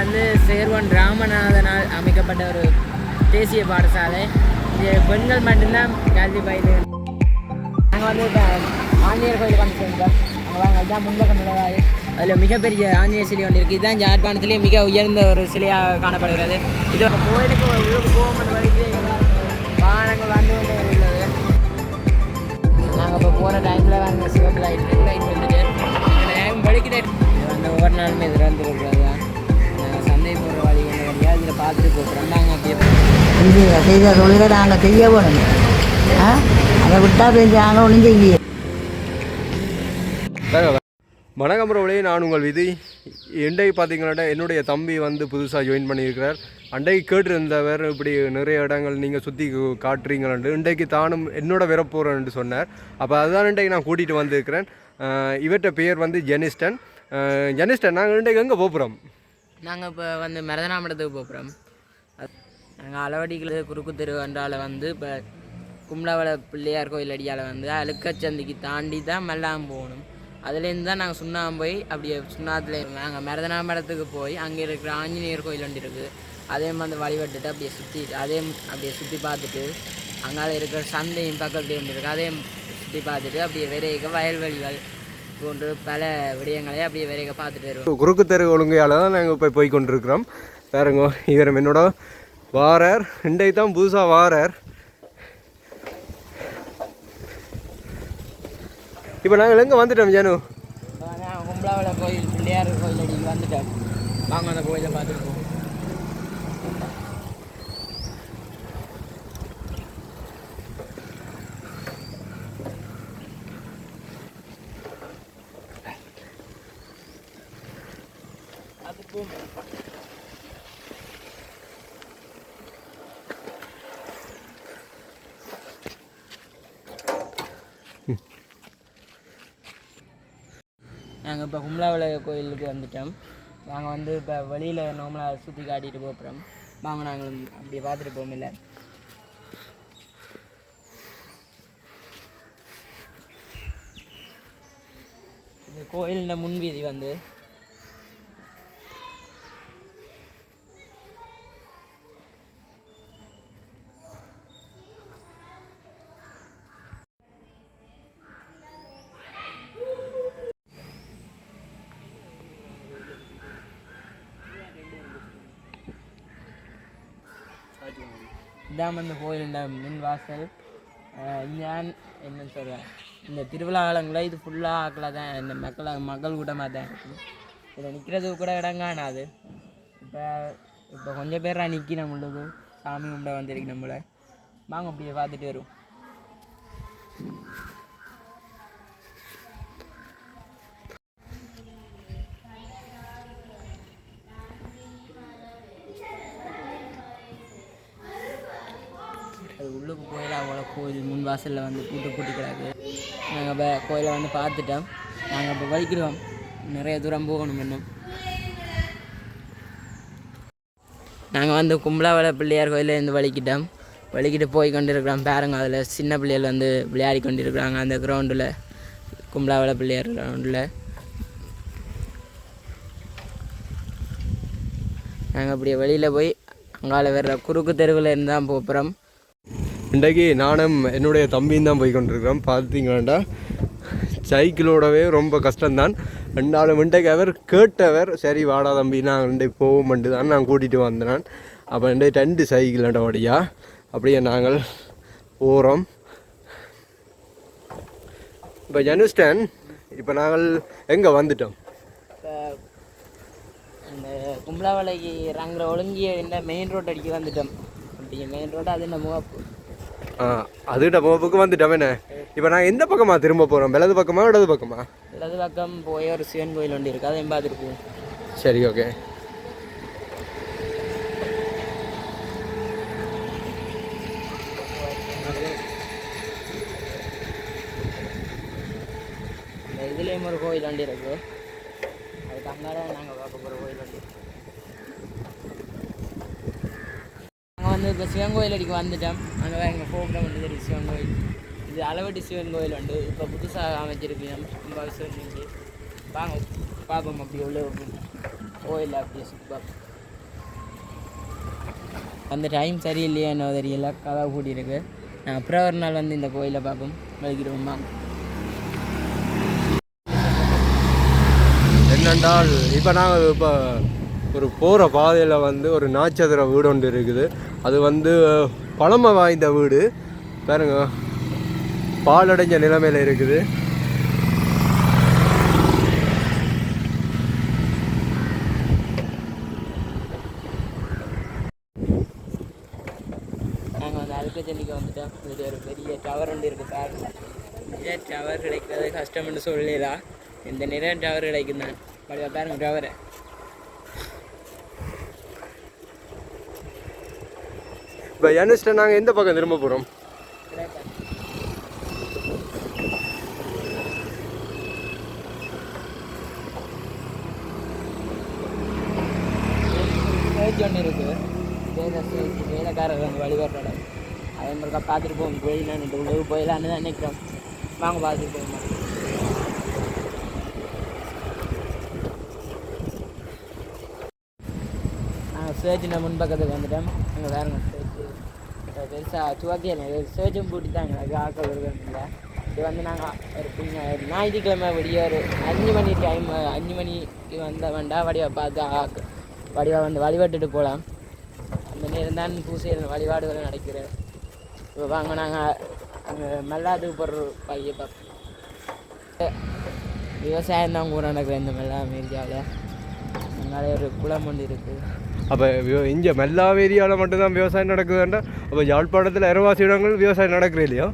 வந்து சேர்வன் ராமநாதனால் அமைக்கப்பட்ட ஒரு தேசிய பாடசாலை. இது பெண்கள் மட்டும்தான் கல்வி பயிர் நாங்கள் வந்து இப்போ ஆஞ்சநேயர் கோயிலுக்கு வந்து சேர்ந்தோம். அங்கே வாங்க அதுதான் முன்பக்கம் உள்ளதாய் அதில் மிகப்பெரிய ஆஞ்சநேயர் சிலை ஒன்று இருக்குது இதுதான் ஜாழ்ப்பாணத்திலே மிக உயர்ந்த ஒரு சிலையாக காணப்படுகிறது. இது ஒரு கோயிலுக்கு ஒரு போகும்போது வரைக்கும் வாகனங்கள் வந்து உள்ளது. நாங்கள் இப்போ போகிற டைமில் வந்து சிவப்பு லைட் லைட் வந்துட்டு. டைம் வலிக்கிட்டே இது ஒவ்வொரு நாளுமே இது வந்து இதில் பார்த்துட்டு போகிறோம் நாங்கள் அப்படியே இது செய்த தொழிலை நாங்கள் செய்ய வேணும் ஆ? அதை விட்டால் பெஞ்சாங்க ஒன்றும் செய்ய வணக்கம் பிரபலே நான் உங்கள் விதி. இன்றைக்கு பார்த்தீங்கன்னா என்னுடைய தம்பி வந்து புதுசாக ஜாயின் பண்ணியிருக்கிறார். அன்றைக்கு கேட்டிருந்தவர் இப்படி நிறைய இடங்கள் நீங்கள் சுற்றி காட்டுறீங்களான்ட்டு இன்றைக்கு தானும் என்னோட வரப்போகிறேன்ட்டு சொன்னார். அப்போ அதுதான் இன்றைக்கு நான் கூட்டிகிட்டு வந்திருக்கிறேன். இவர்கிட்ட பேர் வந்து ஜெனிஸ்டன். ஜெனிஸ்டன் நாங்கள் இன்றைக்கு எங்கே போகிறோம் நாங்கள் இப்போ வந்து மருதனாமடத்துக்கு போகிறோம் நாங்கள் அளவடிகள் குறுக்கு தெருவன்றால் வந்து இப்போ கும்பலாவள பிள்ளையார் கோயில் அடியால் வந்து அழுக்கச்சந்திக்கு தாண்டி தான் மெல்லாம் போகணும். அதுலேருந்து தான் நாங்கள் சுண்ணாம்பு போய் அப்படியே சுண்ணாத்துல நாங்கள் மருதனாமடத்துக்கு போய் அங்கே இருக்கிற ஆஞ்சநேயர் கோயில் ஒன்று இருக்குது அதே மாதிரி வழிபட்டுட்டு அப்படியே சுற்றி அதே அப்படியே சுற்றி பார்த்துட்டு அங்கால இருக்கிற சந்தையும் பக்கத்துலேயும் ஒன்று இருக்குது அதையும் சுற்றி பார்த்துட்டு அப்படியே விரைக வயல்வெளிகள் போன்று பல விடயங்களை அப்படியே விரைக பார்த்துட்டு வருவோம். குறுக்கு தெரு ஒழுங்கையால் தான் நாங்கள் இப்போ போய் கொண்டிருக்கிறோம் பாருங்க இவர் என்னோட வாரர் இன்றைக்கு தான் புதுசாக வாரர். இப்போ நாங்கள் எங்கே வந்துட்டோம் ஜானு? கும்பலாவள கோயில் பிள்ளையார் கோயில் அடி வந்துட்டோம். வாங்க அந்த கோயிலை பார்த்துட்டு Boom. நாங்கள் இப்போ கும்பலாவள கோயிலுக்கு வந்துட்டோம். நாங்கள் வந்து இப்போ வெளியில் நார்மலாக சுற்றி காட்டிட்டு போகிறோம் வாங்க நாங்கள் அப்படி பார்த்துட்டு போவோம் இல்லை இந்த கோயிலில் முன்வீதி வந்து. இதான் வந்து கோயிலின் மின் வாசல். ஞான் நான் சொல்கிறேன் இந்த திருவிழா காலங்களில் இது ஃபுல்லாக ஆக்கலாக தான் இந்த மக்கள் மக்கள் கூட்டமாக தான் இருக்குது இதில் நிற்கிறதுக்கு கூட இடங்கானாது இப்போ இப்போ கொஞ்சம் பேரா நிற்கி நம்மளுக்கு சாமி கும்பிட வந்திருக்கு நம்மளை வாங்க அப்படியே பார்த்துட்டு வரும் வாசலில் வந்து பூட்டு பூட்டி கிடக்கு. நாங்கள் இப்போ கோயிலை வந்து பார்த்துட்டோம். நாங்கள் இப்போ வலிக்கிடுவோம் நிறைய தூரம் போகணும் இன்னும். நாங்கள் வந்து கும்பலாவள பிள்ளையார் கோயிலேருந்து வலிக்கிட்டோம். வலிக்கிட்டு போய் கொண்டு இருக்கிறோம் பாருங்க அதில் சின்ன பிள்ளைகள் வந்து விளையாடி கொண்டு இருக்கிறாங்க அந்த கிரவுண்டில் கும்பலாவள பிள்ளையார் கிரவுண்டில் நாங்கள் அப்படியே வெளியில் போய் அங்கால வர்ற குறுக்கு தெருவில் இருந்து தான் போகிறோம் இன்றைக்கு நானும் என்னுடைய தம்பியும் தான் போய் கொண்டிருக்கிறோம். பார்த்தீங்களாண்டா சைக்கிளோடவே ரொம்ப கஷ்டம்தான். ரெண்டாலும் இன்றைக்கு அவர் கேட்டவர் சரி வாடா தம்பி நான் இன்றைக்கு போவோம்ட்டு தான் நான் கூட்டிகிட்டு வந்தேன். அப்போ இன்றைக்கு ரெண்டு சைக்கிள் வழியா அப்படியே நாங்கள் போகிறோம் இப்போ ஜனுஸ்டன் இப்போ நாங்கள் எங்கே வந்துட்டோம்? இப்போ கும்பலாவளைக்கு நாங்கள் ஒழுங்கிய மெயின் ரோட் அடிக்க வந்துட்டோம். அப்படி மெயின் ரோடு அது இந்த ஆ அதுகிட்ட போப்புக்கு வந்துட்டோம். என்ன? இப்போ நாங்கள் எந்த பக்கமாக திரும்ப போகிறோம் வலது பக்கமா இடது பக்கமா? இடது பக்கம் போய் ஒரு சிவன் கோயில் ஒன்று இருக்குது அதையும் பார்த்துட்டு சரி ஓகே. இதுலேயும் ஒரு கோயில் வண்டி இருக்குது அதுக்கு அங்கால நாங்கள் பார்க்க போகிற கோயில் வண்டி நாங்கள் வந்து இப்போ சிவன் கோயில் அடிக்க வந்துட்டோம் அங்கே தான் எங்கள் ப்ரோக்ராம் வந்து தெரியும் சிவன் கோயில் இது அளவட்டி சிவன் கோயில் உண்டு இப்போ புதுசாக அமைச்சிருக்கு ரொம்ப சிவன் வாங்க பார்ப்போம் அப்படி உள்ள கோயில் அப்படியே சுற்றி அந்த டைம் சரியில்லையா என்ன தெரியல கதவு கூட்டியிருக்கு நான் அப்புறம் ஒரு நாள் வந்து இந்த கோயிலை பார்ப்போம் வலிக்கிறோமா என்னென்றால் இப்போ நாங்கள் இப்போ ஒரு போகிற பாதையில் வந்து ஒரு நாச்சதுர வீடு ஒன்று இருக்குது. அது வந்து பழமை வாய்ந்த வீடு. பாருங்க பாலடைஞ்ச நிலைமையில் இருக்குது. நாங்கள் வந்து அழுக்க ஜல்லிக்கு வந்துட்டோம். இது ஒரு பெரிய டவர் ஒன்று இருக்குது பாருங்க. நிறைய டவர் கிடைக்கிறது கஷ்டம்னு சொல்லலாம் இந்த நிறைய டவர் கிடைக்கும் தான் பழைய பாருங்க டவரை இப்போ என்எஸ்ட நாங்கள் எந்த பக்கம் திரும்ப போகிறோம் சேர்ச்சி ஒன்று இருக்குது வேத சேர்ச்சி வேலைக்காரர் அங்கே வழிபடுற இடம் அதே மாதிரிக்கா பார்த்துட்டு போவோம் போயிடலான்னு உள்ளே போயிடலான்னு தான் நினைக்கிறோம் வாங்க பார்த்துட்டு போவோம் நாங்கள் சேர்ச்சின முன்பக்கத்துக்கு வந்துட்டோம். அங்கே வேறுங்க பெருசாக பெருசாக துவக்கிய சேர்ச்சும் தான் எங்களுக்கு ஆக்க வருகிறதில்ல இது வந்து நாங்கள் ஒரு பின்ன ஞாயிற்றுக்கிழமை விடிய ஒரு அஞ்சு மணி டைம் அஞ்சு மணிக்கு வந்த வேண்டாம் வடிவா பார்த்து ஆக்கு வடிவா வந்து வழிபட்டுட்டு போகலாம் அந்த நேரம் தான் பூசையில் வழிபாடுகள் நடக்கிறேன் இப்போ வாங்க நாங்கள் அங்கே மல்லாதுக்கு போடுற பையன் பார்ப்போம் விவசாயம் தான் கூட நடக்குது இந்த மெல்லா ஏரியாவில். அங்கே ஒரு குளம் ஒன்று இருக்குது அப்போ இங்கே மெல்லாவ ஏரியாவில் மட்டும்தான் விவசாயம் நடக்குதுண்டா அப்போ யாழ்ப்பாணத்தில் இரவாசி இடங்கள் விவசாயம் நடக்குது இல்லையா?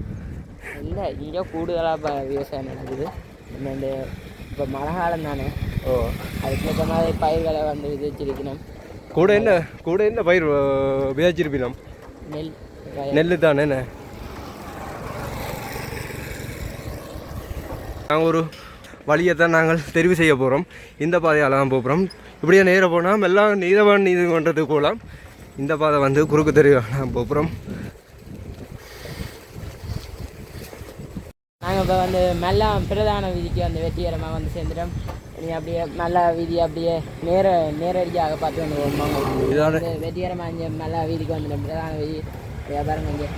இல்லை இங்கே கூடுதலாக இப்போ விவசாயம் நடக்குது. இந்த இப்போ மழை காலம் தானே. ஓ. அதுக்கு ஏற்ற மாதிரி பயிர்களை வந்து இது வச்சிருக்கணும் கூட என்ன கூட என்ன பயிர் விதைச்சிருப்பினோம்? நெல். நெல் தானே என்ன? நாங்கள் ஒரு வழியை தான் நாங்கள் தெரிவு செய்ய போகிறோம் இந்த பாதையால் தான் போகிறோம் இப்படியே நேராக போனால் எல்லாம் நீதவான் நீதிமன்றத்துக்கு போகலாம் இந்த பாதை வந்து குறுக்கு தெருவாக போகிறோம் நாங்கள் இப்போ வந்து மெல்லா பிரதான வீதிக்கு வந்து வெற்றிகரமாக வந்து சேர்ந்துட்டோம். நீ அப்படியே மெல்லா வீதி அப்படியே நேர நேரடியாக பார்த்து வந்து வந்து வெற்றிகரமாக இங்கே மெல்லா வீதிக்கு வந்துட்டோம் பிரதான வீதி. வியாபாரம் இங்கே.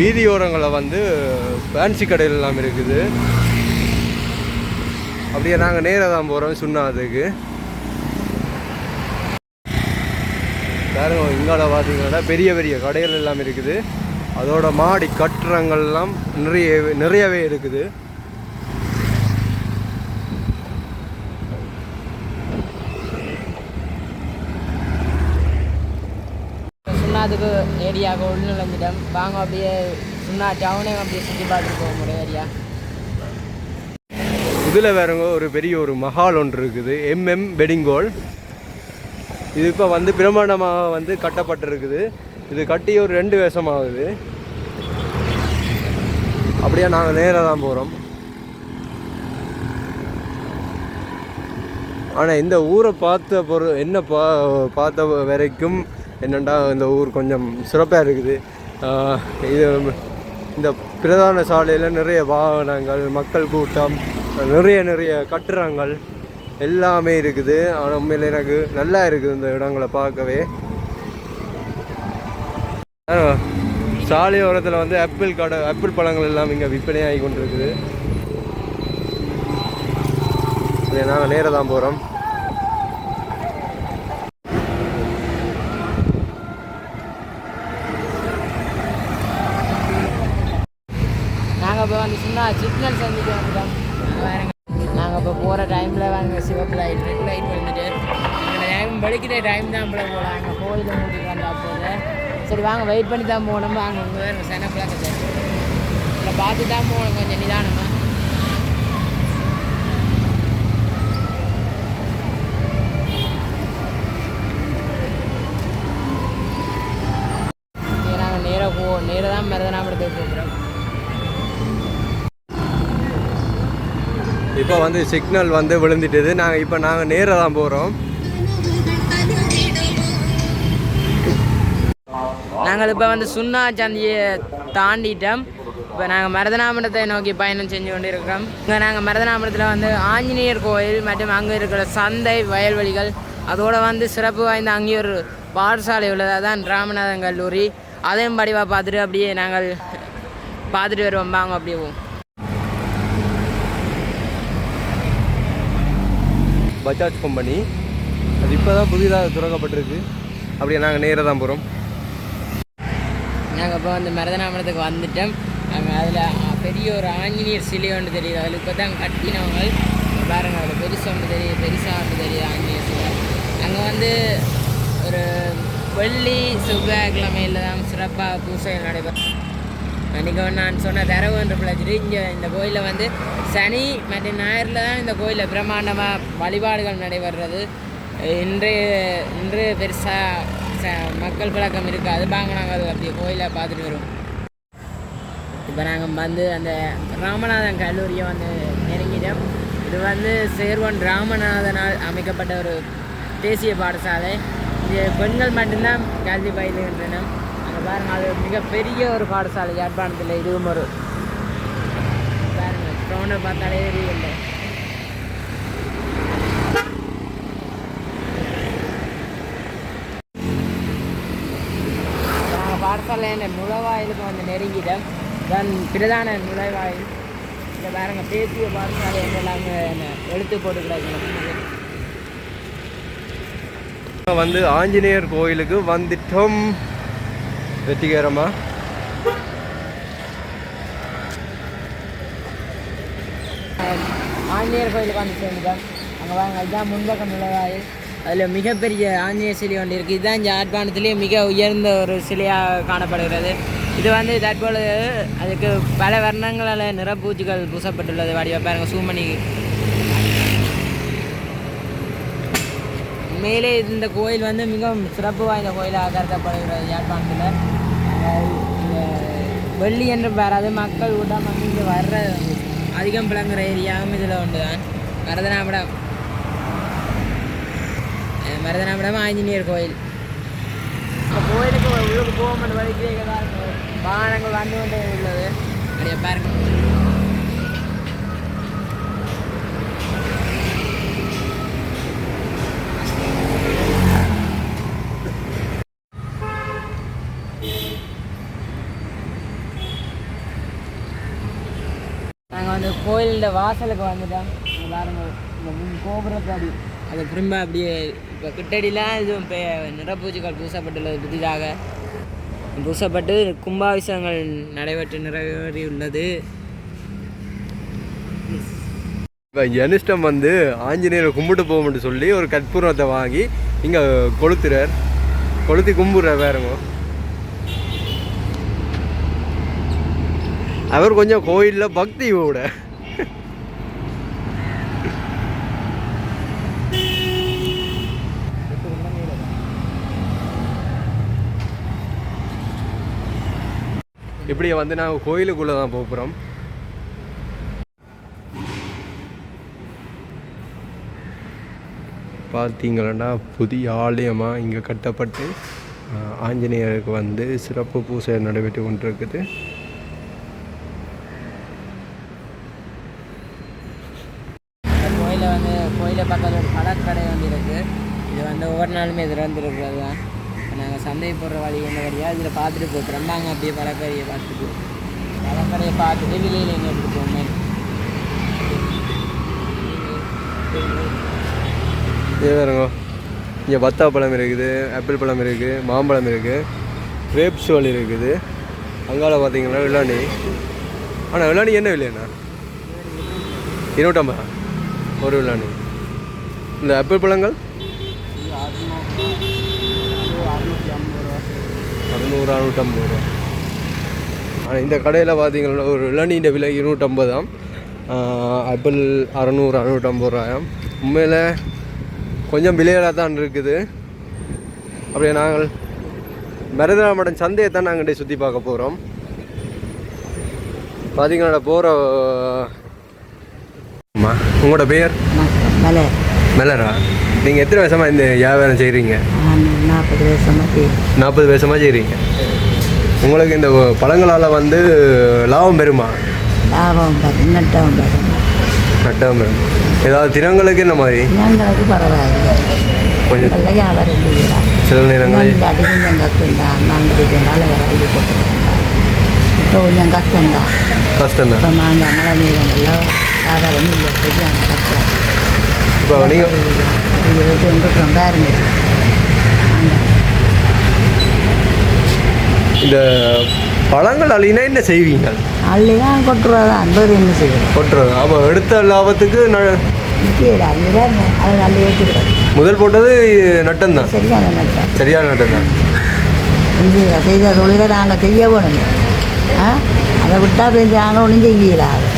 வீதியோரங்களில் வந்து ஃபேன்சி கடைகள் எல்லாம் இருக்குது. அப்படியே நாங்கள் நேராக தான் போகிறோம் சுண்ணாதுக்கு பாருங்க இங்கால பார்த்தீங்கன்னா பெரிய பெரிய கடைகள் எல்லாம் இருக்குது. அதோட மாடி கட்டுறங்கள்லாம் நிறைய நிறையவே இருக்குது. சுண்ணாதுக்கு ஏரியாவுக்கு உள்ள வாங்க அப்படியே சுண்ணா டவுனே அப்படியே சுற்றி பார்த்துட்டு போக முடியும் ஏரியா இதில் வேறங்க ஒரு பெரிய ஒரு மஹால் ஒன்று இருக்குது. எம்எம் வெடிங்கோல் இது இப்போ வந்து பிரமாண்டமாக வந்து கட்டப்பட்டிருக்குது. இது கட்டி ஒரு ரெண்டு வேஷமாகுது. ஆகுது அப்படியே நாங்கள் நேராக தான் போகிறோம் ஆனால் இந்த ஊரை பார்த்த பொரு என்ன பா பார்த்த வரைக்கும் என்னென்னா இந்த ஊர் கொஞ்சம் சிறப்பாக இருக்குது. இது இந்த பிரதான சாலையில் நிறைய வாகனங்கள் மக்கள் கூட்டம் நிறைய நிறைய கட்டுறங்கள் எல்லாமே இருக்குது. ஆனால் உண்மையில் எனக்கு நல்லா இருக்குது இந்த இடங்களை பார்க்கவே. சாலையோரத்தில் வந்து ஆப்பிள் கடை ஆப்பிள் பழங்கள் எல்லாம் இங்கே விற்பனை ஆகி கொண்டிருக்குது நாங்கள் நேராக தான் போகிறோம் நாங்கள் இப்போ வந்து சின்ன சிக்னல் சந்திக்க வந்துட்டோம். போகிற டைமில் வாங்க சிவப்பு லைட் ரெட் லைட் வந்துட்டு எங்கள் டைம் வெடிக்கிற டைம் தான் நம்மள போகலாம் அங்கே கோயிலை மூடிட்டு வந்தா போது சரி வாங்க வெயிட் பண்ணி தான் போகணும். வாங்க உங்கள் வேறு சென பிளாக்கு இல்லை பார்த்து தான் போகணும். கொஞ்சம் நிதானமாக நாங்கள் நேராக போ நேராக தான் மருதனாமடத்துக்கு போகிறோம் இப்போ வந்து சிக்னல் வந்து விழுந்துட்டுது. நாங்கள் இப்போ நாங்கள் நேராக தான் போகிறோம் நாங்கள் இப்போ வந்து சுண்ணா சந்தியை தாண்டிட்டோம். இப்போ நாங்கள் மருதனாமடத்தை நோக்கி பயணம் செஞ்சு கொண்டு இருக்கிறோம் இங்கே நாங்கள் மருதனாமடத்தில் வந்து ஆஞ்சநேயர் கோயில் மற்றும் அங்கே இருக்கிற சந்தை வயல்வெளிகள் அதோடு வந்து சிறப்பு வாய்ந்த அங்கே ஒரு பாடசாலை உள்ளது. அதான் ராமநாதன் கல்லூரி. அதையும் படிவாக பார்த்துட்டு அப்படியே நாங்கள் பார்த்துட்டு வருவோம். வாங்க அப்படியே போவோம். பஜாஜ் கம்பெனி. அது இப்போ தான் புதிதாக துறக்கப்பட்டிருக்கு. அப்படியே நாங்கள் நேராக தான் போகிறோம் நாங்கள் இப்போ வந்து மருதநாமலத்துக்கு வந்துட்டோம். நாங்கள் அதில் பெரிய ஒரு ஆஞ்சநேயர் சிலை ஒன்று தெரியுது. அதில் இப்போ தான் கட்டினவங்க. இங்க பாருங்க அதில் பெருசாக ஒன்று தெரியுது. பெருசாக ஒன்று தெரியுது ஆஞ்சநேயர் சிலை. அங்கே வந்து ஒரு வெள்ளி செவ்வாய்க்கிழமையில் தான் சிறப்பாக பூசை நடைபெறும் அன்றைக்கி நான் சொன்ன தரவு என்று இங்கே இந்த கோயிலில் வந்து சனி மற்றும் ஞாயிறில் தான் இந்த கோயிலில் பிரம்மாண்டமாக வழிபாடுகள் நடைபெறுறது. இன்று இன்று பெருசாக ச மக்கள் பழக்கம் இருக்காது வாங்க நாங்கள் அது கோயிலை பார்த்துட்டு வருவோம். இப்போ நாங்கள் வந்து அந்த ராமநாதன் கல்லூரியை வந்து நெருங்கிட்டோம். இது வந்து சேர்வன் ராமநாதனால் அமைக்கப்பட்ட ஒரு தேசிய பாடசாலை. இது பெண்கள் மட்டும்தான் கல்வி பயிலுகின்றன அங்கே பாருங்க அது மிகப்பெரிய ஒரு பாடசாலை யாழ்ப்பாணத்தில் இதுவும் ஒரு பாருங்க ட்ரோனை பார்த்தாலே தெரியல பாடசாலையான நுழைவாயிலுக்கு வந்து நெருங்கிட்டோம் தான் பிரதான நுழைவாயில். இந்த பாருங்க பேசிய பாடசாலை எல்லாம் அங்கே எழுத்து போட்டு வந்து ஆஞ்சநேயர் கோயிலுக்கு வந்துட்டோம். வெற்றிகரமாக ஆஞ்சநேயர் கோயிலுக்கு வந்து சேர்ந்துட்டோம் அங்கே வாங்க அதுதான் முன்பக்கம் நுழைவாயில் அதில் மிகப்பெரிய ஆஞ்சநேயர் சிலை ஒன்று இருக்குது இதுதான் இந்த ஜாழ்ப்பாணத்திலேயே மிக உயர்ந்த ஒரு சிலையாக காணப்படுகிறது. இது வந்து தற்பொழுது அதுக்கு பல வர்ணங்களால் நிறப்பூச்சிகள் பூசப்பட்டுள்ளது. வடிவ சூமணி மேலே இந்த கோயில் வந்து மிகவும் சிறப்பு வாய்ந்த கோயிலாக கருதப்படுகிறது யாழ்ப்பாணத்தில். வெள்ளி என்று வராது மக்கள் கூட்டம் வந்து இங்கே வர்ற அதிகம் பிளங்குற ஏரியாவும் இதில் ஒன்று தான் மருதனாபுரம் மருதனாபுரம் ஆஞ்சநேயர் கோயில். கோயிலுக்கு உள்ளுக்கு போக மாட்டேன் வழிக்கிறீங்க தான் வாகனங்கள் வந்து கொண்டே உள்ளது. அப்படியே பாருங்க நாங்கள் கோயிலோட வாசலுக்கு வந்துட்டோம் பாருங்க இந்த முன் கோபுரத்தாடி. அது திரும்ப அப்படியே இப்போ கிட்டடிலாம் இது இப்போ நிறப்பூச்சிகள் பூசப்பட்டுள்ளது புதிதாக. பூசப்பட்டு கும்பாபிஷேகங்கள் நடைபெற்று நிறைவேறியுள்ளது. இப்போ ஜனிஷ்டம் வந்து ஆஞ்சநேயரை கும்பிட்டு போகும்னு சொல்லி ஒரு கற்பூரத்தை வாங்கி இங்கே கொளுத்துறார். கொளுத்தி கும்பிட்றார் வேறங்க அவர் கொஞ்சம் கோயிலில் பக்தி கூட இப்படியே வந்து நாங்கள் கோயிலுக்குள்ளே தான் போகிறோம் பார்த்தீங்களன்னா புதிய ஆலயமாக இங்கே கட்டப்பட்டு ஆஞ்சநேயருக்கு வந்து சிறப்பு பூசை நடைபெற்று கொண்டிருக்குது இந்த கோயிலை வந்து கோயிலை பக்கத்தில் ஒரு பழக்கடை வந்து இருக்குது இது வந்து ஒவ்வொரு நாளுமே திறந்துருக்கிறது தான் நாங்கள் சந்தை போடுற வழி என்ன வழியாக இதில் பார்த்துட்டு போகிறோம் நாங்கள் அப்படியே பழக்கடையை பார்த்துட்டு பழக்கடையை பார்த்துட்டு வெளியில் எங்கே எடுத்து போகணும் இது வேறுங்க இங்கே பத்தா பழம் இருக்குது ஆப்பிள் பழம் இருக்குது மாம்பழம் இருக்குது கிரேப் சோல் இருக்குது. அங்கால பார்த்தீங்கன்னா விளாண்டி ஆனால் விளாண்டி என்ன விலையாண்ணா இருநூற்றம்பதா? ஒரு விளாண்டி இந்த ஆப்பிள் பழங்கள்? அறுநூறு அறுநூற்றம்பது ரூபா. ஆனால் இந்த கடையில் பார்த்தீங்கன்னா ஒரு இளநீண்ட விலை இருநூற்றம்பதாம். ஆப்பிள் அறநூறு அறுநூற்றம்பது ரூபாயாம். உண்மையில் கொஞ்சம் விலையில தான் இருக்குது. அப்படியே நாங்கள் மருதராமடன் சந்தையை தான் நாங்கள் சுற்றி பார்க்க போகிறோம் பார்த்தீங்கன்னா போகிற உங்களோட பெயர்? மலை மெலரா? நீங்கள் எத்தனை வருஷமாக இந்த வியாபாரம் செய்கிறீங்க நாற்பது வருஷமாக நாற்பது வருஷமாக செய்கிறீங்க உங்களுக்கு இந்த பழங்களால் வந்து லாபம் பெறுமா? லாபம் பெறும் நட்டவும் பெறும். நட்டவும் பெறும். ஏதாவது தினங்களுக்கு இந்த மாதிரி? தினங்களுக்கு பரவாயில்லை. கொஞ்சம் சில நேரங்கள் அதிகம் கஷ்டம்தான் நாங்கள் இதனால் வேறு இப்போ கொஞ்சம் கஷ்டம்தான். கஷ்டம்தான். இப்போ நாங்கள் மழை நேரங்களில் வேறு ஒன்றும் இல்லை கஷ்டம். இப்போ நீங்கள் ரொம்ப இருந்துச்சு இந்த பழங்கள் அழினா என்ன செய்வீங்க அள்ளிதான் கொட்டுறதா? அன்பது என்ன செய்யணும் கொட்டுறது. அப்போ எடுத்த லாபத்துக்கு முதல் போட்டது நட்டம்தான். சரியான நட்டம். சரியான நட்டம்தான். இது செய்த தொழிலை நாங்கள் செய்ய வேணும். ஆ? அதை விட்டால் நாங்கள் ஒன்றும் செய்யலாது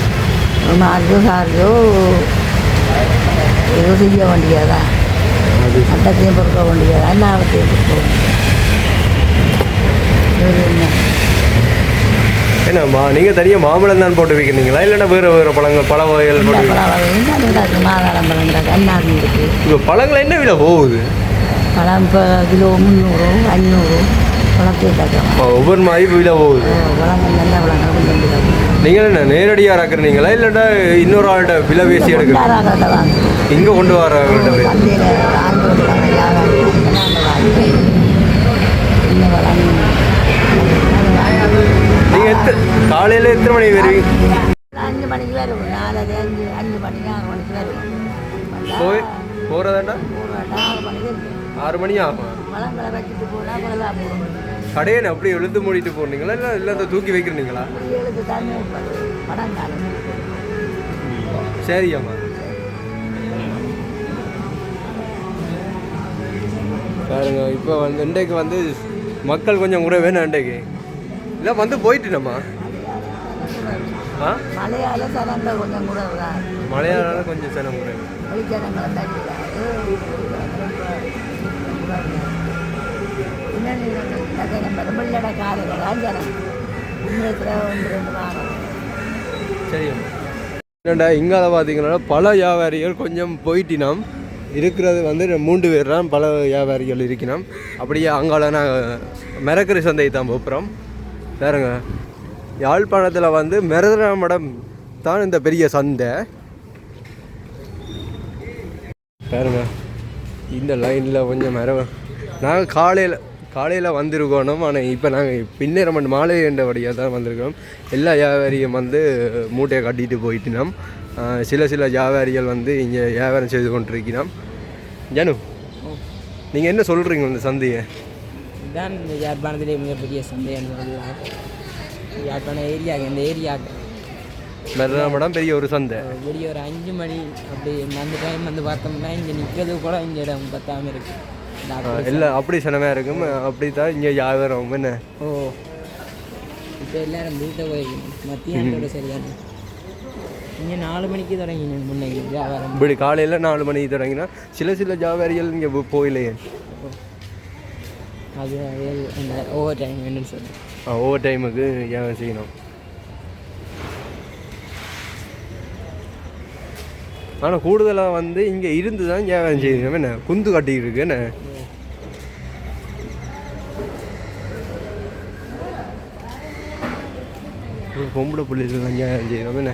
மார்க்கோ சார்ஜோ ஏதோ செய்ய வேண்டியதா நட்டத்தையும் பொறுக்க வேண்டியதா லாபத்தையும் பொறுக்க வேண்டியதா வேறு என்ன என்னம்மா நீங்கள் தனியாக மாம்பழம் தான் போட்டு விற்கிறீங்களா இல்லைன்னா வேறு வேறு பழங்கள் பழ வகைகள் இப்போ பழங்கள் என்ன விலை போகுது? பழம் இப்போ கிலோ முந்நூறு அஞ்சூறு ஒவ்வொரு மாதிரி விலை போகுது. நீங்கள் என்ன நேரடியாக இறக்குறீங்களா இல்லைன்னா இன்னொரு ஆள்கிட்ட விலை பேசி எடுக்கிறீங்க இங்கே கொண்டு வரவங்கள்ட்ட எத்த காலையில் எத்தனை மணி வருவீங்க அஞ்சு மணிக்கு வருவோம். நாலரை அஞ்சு அஞ்சு மணிக்கு ஆறு மணிக்கு வருவோம். போய் போகிறதாண்டா ஆறு மணிக்கு மணி ஆகும்? கடையை என்ன அப்படியே இழுத்து மூடிட்டு போனீங்களா? இல்லை இல்லை அதை தூக்கி வைக்கிறீங்களா? சரி அம்மா பாருங்க இப்போ வந்து இன்றைக்கு வந்து மக்கள் கொஞ்சம் கூட வேணும் இன்றைக்கு. இல்லை வந்து போயிட்டுனம்மா ஆ? சனங்க கொஞ்சம் கூட மழையால கொஞ்சம் சனம் கூட காலையில் ஜனம் என்னடா இங்கால பார்த்தீங்கன்னா பல வியாபாரிகள் கொஞ்சம் போயிட்டினோம். இருக்கிறது வந்து மூன்று பேர் தான் பல வியாபாரிகள் இருக்கினோம். அப்படியே அங்கால நாங்கள் மிரக்கரி சந்தை தான் போப்புறோம் பாருங்க. யாழ்ப்பாணத்தில் வந்து மிரதராமடம் தான் இந்த பெரிய சந்தை. பாருங்க. இந்த லைனில் கொஞ்சம் மர நாங்கள் காலையில் காலையில் வந்திருக்கணும். ஆனால் இப்போ நாங்கள் பின்னேரம் மணி மாலை என்றபடியாக தான் வந்திருக்கோம். எல்லா வியாபாரியும் வந்து மூட்டையை கட்டிட்டு போயிட்டினோம். சில சில வியாபாரிகள் வந்து இங்கே வியாபாரம் செய்து கொண்டிருக்கிறோம். ஜனு நீங்கள் என்ன சொல்கிறீங்க இந்த சந்தையை? இதுதான் இந்த யாழ்ப்பாணத்திலே மிகப்பெரிய சந்தைன்னு சொல்லலாம் யாழ்ப்பாணம் ஏரியா இந்த ஏரியாவுக்கு. மெர்ராமடம் பெரிய ஒரு சந்தை. வெளியே ஒரு அஞ்சு மணி அப்படி அந்த டைம் வந்து பார்த்தோம்னா இங்கே நிற்கிறது கூட இந்த இடம் பத்தாம இருக்கு. இந்த ஆஹ் அப்படி- சனமாக இருக்கும் அப்படி தான் இங்கே வியாபாரம். என்ன? ஓ. இப்போ எல்லாரும் வீட்டை போய் மத்தியானத்தோட சரியான இங்கே நாலு மணிக்கு தொடங்கினேன் முன்னைக்கு வியாபாரம். இப்படி காலையில் நாலு மணிக்கு தொடங்கினா சில சில வியாபாரிகள் இங்கே போயிலையே அது அந்த ஓவர் டைம் வேணும்னு சொல்லி. ஓவர் டைமுக்கு ஏன் செய்யணும்? ஆனால் கூடுதலாக வந்து இங்கே இருந்து தான் ஏன் செய்யணும். என்ன? குந்து கட்டிக்கிட்டு இருக்கு. என்ன? பொம்பளை பிள்ளைகள் தான் ஏன் செய்யணும். என்ன?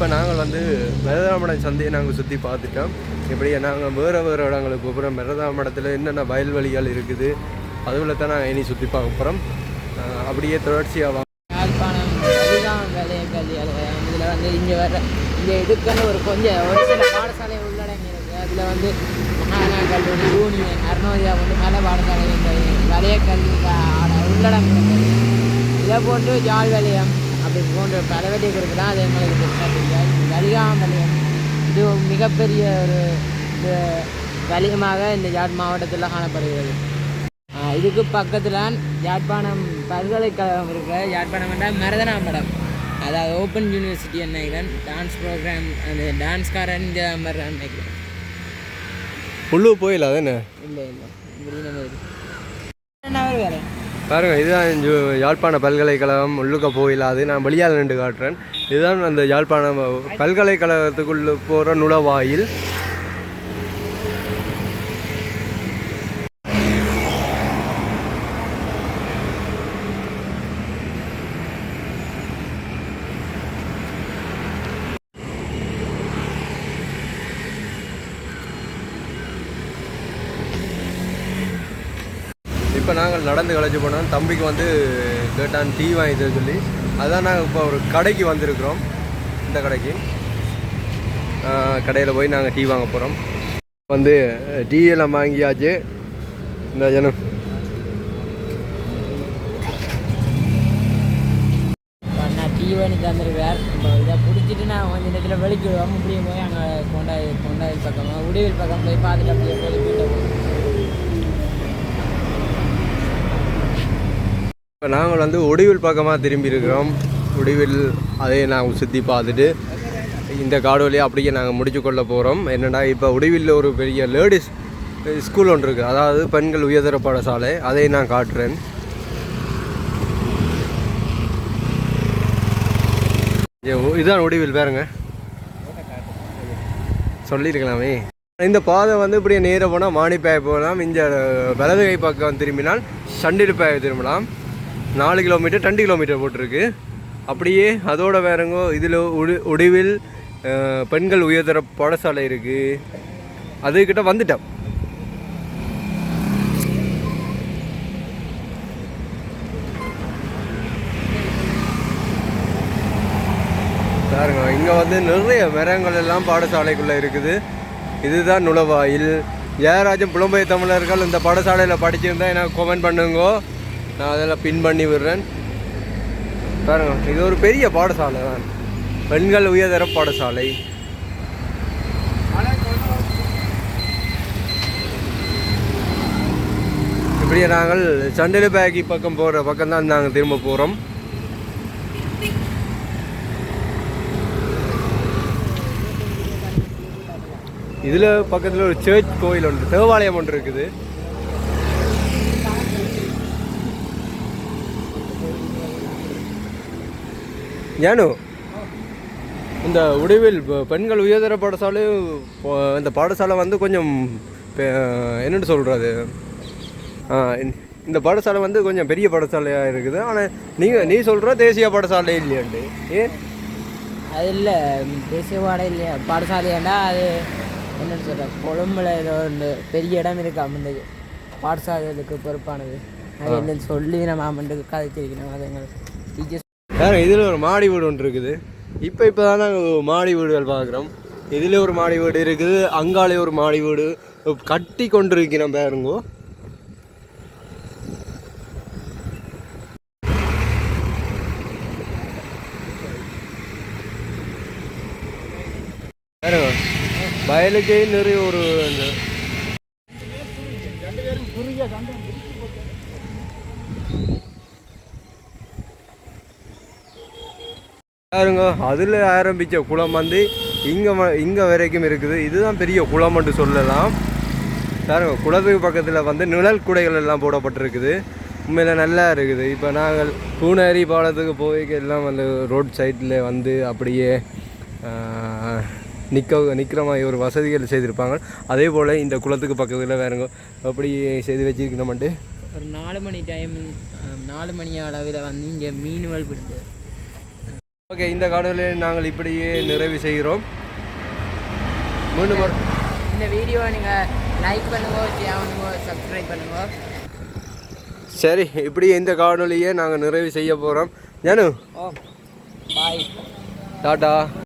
இப்போ நாங்கள் வந்து மெரதாமடம் சந்தையை நாங்கள் சுற்றி பார்த்துட்டோம். இப்படியே நாங்கள் வேறு வேறு இடங்களுக்கு போகிறோம். மெரதாமடத்தில் என்னென்ன வயல்வெளிகள் இருக்குது அதுவில் தான் நாங்கள் இனி சுற்றி பார்க்க போகிறோம். அப்படியே தொடர்ச்சியாக கல்வி இதில் வந்து இங்கே வர இங்கே இதுக்குன்னு ஒரு கொஞ்சம் ஒரு சில பாடசாலை உள்ளடங்கியிருக்கு. அதில் வந்து மகானா கல்லூரி யூனியன் அருணோதியா வந்து மலை பாடசாலை வலைய கல்வி உள்ளடங்கி இருக்குது இதை போட்டு ஜால் வலயம் அப்படி போன்ற பல வெட்டிகளுக்கு தான் அது எங்களுக்கு பெருசாக தெரியாது. வலிகாம் வலயம் இது மிகப்பெரிய ஒரு வலியமாக இந்த யாழ் மாவட்டத்தில் காணப்படுகிறது. இதுக்கு பக்கத்தில் யாழ்ப்பாணம் பல்கலைக்கழகம் இருக்கிற யாழ்ப்பாணம் என்றால் மரதனாமடம் அதாவது ஓப்பன் யூனிவர்சிட்டி நினைக்கிறேன். டான்ஸ் ப்ரோக்ராம் அந்த டான்ஸ்காரன் இந்த மாதிரி நினைக்கிறேன். உள்ளூர் போயில என்ன? இல்லை இல்லை. பேர் வேறு? பாருங்க இதுதான் யாழ்ப்பாண பல்கலைக்கழகம் உள்ளுக்க போயிலாது நான் வெளியால் நின்று காட்டுறேன். இதுதான் அந்த யாழ்ப்பாணம் பல்கலைக்கழகத்துக்குள்ளே போகிற நுழைவாயில் இப்போ நாங்கள் நடந்து கழிச்சு போனோம் தம்பிக்கு வந்து கேட்டான் டீ வாங்கி தர சொல்லி. அதான் நாங்கள் இப்போ ஒரு கடைக்கு வந்திருக்கிறோம். இந்த கடைக்கு. கடையில் போய் நாங்கள் டீ வாங்க போகிறோம் வந்து டீ எல்லாம் வாங்கியாச்சு. இந்த ஜனம். அண்ணா டீ பண்ணி தந்துருக்கார் இதை பிடிச்சிட்டு நான் கொஞ்சம் நேரத்தில் வெளிக்கிடுவோம் இப்படியும் போய் அங்கே கொண்டாய் கொண்டாடி பக்கம் உடைவில் பக்கம் போய் பார்த்துட்டு அப்படியே போய் வீட்டை இப்போ நாங்கள் வந்து ஒடிவில் பக்கமாக திரும்பி இருக்கிறோம் ஒடிவில் அதே நாங்கள் சுற்றி பார்த்துட்டு இந்த காடு வழியாக அப்படியே நாங்கள் முடிச்சு கொள்ள போகிறோம் என்னென்னா இப்போ உடிவில் ஒரு பெரிய லேடிஸ் ஸ்கூல் ஒன்று இருக்குது அதாவது பெண்கள் உயர்தர பாடசாலை. அதை நான் காட்டுறேன். இதுதான் ஒடிவில் பாருங்க. சொல்லியிருக்கலாமே. இந்த பாதை வந்து இப்படியே நேராக போனால் மாணிப்பாய போகலாம். இந்த வலதுகை பக்கம் திரும்பினால் சண்டிலிப்பாய திரும்பலாம். நாலு கிலோமீட்டர் ரெண்டு கிலோமீட்டர் போட்டிருக்கு. அப்படியே அதோட வேறங்கோ இதில் உடு உடிவில் பெண்கள் உயர்தர பாடசாலை இருக்குது அதுக்கிட்ட வந்துட்டேன் பாருங்க இங்கே வந்து நிறைய மரங்கள் எல்லாம் பாடசாலைக்குள்ளே இருக்குது. இதுதான் நுழைவாயில். யாராச்சும் புலம்பெயர் தமிழர்கள் இந்த பாடசாலையில் படிச்சிருந்தா எனக்கு கமெண்ட் பண்ணுங்கோ? நான் அதெல்லாம் பின் பண்ணி விடுறேன். பாருங்க இது ஒரு பெரிய பாடசாலை தான். பெண்கள் உயர்தர பாடசாலை. இப்படியே நாங்கள் சண்டலி பேக்கி பக்கம் போகிற பக்கம் தான் நாங்கள் திரும்ப போகிறோம் இதில் பக்கத்தில் ஒரு சர்ச் கோயில் ஒன்று தேவாலயம் ஒன்று இருக்குது. ஞானு? இந்த உடைவில் பெண்கள் உயர்தர பாடசாலை போ- இந்த பாடசாலை வந்து கொஞ்சம் என்னன்னு சொல்கிறது இந்த பாடசாலை வந்து கொஞ்சம் பெரிய பாடசாலையாக இருக்குது. ஆனால் நீங்கள் நீ சொல்கிற தேசிய பாடசாலை இல்லையாண்டு? ஏன்? அது இல்லை. தேசிய பாடம் இல்லையா? பாடசாலையாண்டா அது என்னன்னு சொல்கிறேன் கொழும்புல ஏதோ ஒன்று பெரிய இடம் இருக்கா அந்த பாடசாலைகளுக்கு பொறுப்பானது. அது என்னன்னு சொல்லி நம்ம மாமண்டுக்கு கதைச்சிருக்கணும். அது எங்களுக்கு. டீச்சர்ஸ் வேற இதில் ஒரு மாடி வீடு ஒன்று இருக்குது. இப்போ இப்போ தான் நாங்கள் மாடி வீடுகள் பார்க்குறோம் இதில் ஒரு மாடி வீடு இருக்குது அங்காலே ஒரு மாடி வீடு கட்டி கொண்டு இருக்கிறோம் பாருங்கோ வயலுக்கே நிறைய ஒரு பாருங்க அதில் ஆரம்பித்த குளம் வந்து இங்கே இங்கே வரைக்கும் இருக்குது. இதுதான் பெரிய குளம்னு சொல்லலாம். பாருங்க குளத்துக்கு பக்கத்தில் வந்து நிழல் குடைகள் எல்லாம் போடப்பட்டிருக்குது. உண்மையில் நல்லா இருக்குது. இப்போ நாங்கள் பூனேரி பாலத்துக்கு போய் எல்லாம் வந்து ரோட் சைடில் வந்து அப்படியே நிற்க நிற்கிற மாதிரி ஒரு வசதிகள் செய்திருப்பாங்க. அதே போல் இந்த குளத்துக்கு பக்கத்தில் வேறுங்க அப்படி செய்து வச்சுருக்கணும்ட்டு ஒரு நாலு மணி டைம் நாலு மணி அளவில் வந்து இங்கே மீன்கள் பிடிச்சது ஓகே இந்த காணொலியை நாங்கள் இப்படியே நிறைவு செய்கிறோம். மீண்டும் இந்த வீடியோவை நீங்கள் லைக் பண்ணுங்க ஷேர் பண்ணுங்க சப்ஸ்கிரைப் பண்ணுங்க. சரி இப்படி இந்த காணொலியை நாங்கள் நிறைவு செய்ய போகிறோம் ஜானு. பாய் டாட்டா